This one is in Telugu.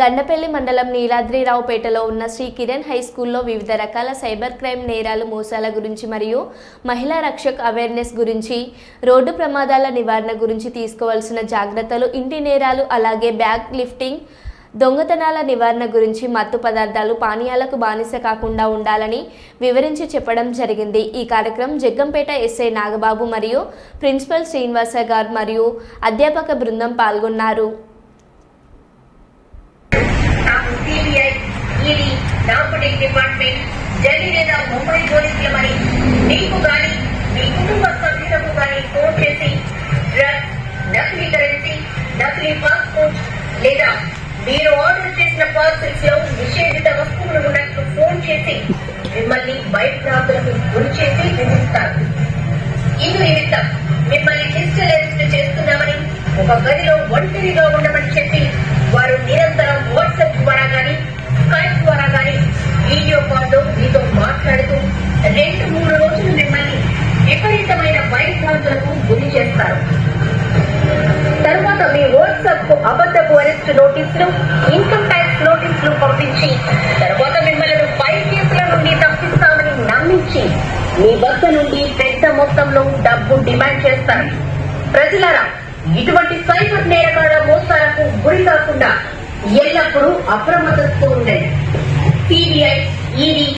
గండపల్లి మండలం నీలాద్రిరావుపేటలో ఉన్న శ్రీ కిరణ్ హై స్కూల్లో వివిధ రకాల సైబర్ క్రైమ్ నేరాలు మోసాల గురించి మరియు మహిళా రక్షక్ అవేర్నెస్ గురించి రోడ్డు ప్రమాదాల నివారణ గురించి తీసుకోవాల్సిన జాగ్రత్తలు ఇంటి నేరాలు అలాగే బ్యాగ్ లిఫ్టింగ్ దొంగతనాల నివారణ గురించి మత్తు పదార్థాలు పానీయాలకు బానిస కాకుండా ఉండాలని వివరించి చెప్పడం జరిగింది. ఈ కార్యక్రమం జగ్గంపేట ఎస్ఐ నాగబాబు మరియు ప్రిన్సిపల్ శ్రీనివాస గారు మరియు అధ్యాపక బృందం పాల్గొన్నారు. నుండి ఢిల్లీ లేదా ముంబై పోలీసుల మరి? మీకు గాని మీ కుటుంబ సభ్యులకు గాని ఫోన్ చేసి డ్రగ్స్ నకిలీ కరెన్సీ నకిలీ పాస్పోర్ట్ లేదా మీరు ఆర్డర్ చేసిన పార్సల్స్లో నిషేధిత వస్తువులు ఉన్నట్లు ఫోన్ చేసి మిమ్మల్ని భయభ్రాంతులకు గురి చేసి విధిస్తారు. ఇందు నిమిత్తం మిమ్మల్ని డిజిటల్ అరెస్ట్ చేస్తున్నామని ఒక గదిలో ఒంటరిగా ఉండమని భయభ్రాంతులకు గురి చేస్తారు. తరువాత మీ వాట్సాప్కు అబద్ధపు అరెస్ట్ నోటీసులు ఇన్కమ్ ట్యాక్స్ నోటీసులు పంపించి తరువాత మిమ్మల్ని పై కేసుల నుండి తప్పిస్తామని నమ్మించి మీ వద్ద నుండి పెద్ద మొత్తంలో డబ్బు డిమాండ్ చేస్తారు. ప్రజలారా ఇటువంటి సైబర్ నేరగాళ్ళ మోసాలకు గురి కాకుండా ఎల్లప్పుడూ అప్రమత్తతో ఉండండి. CBI ED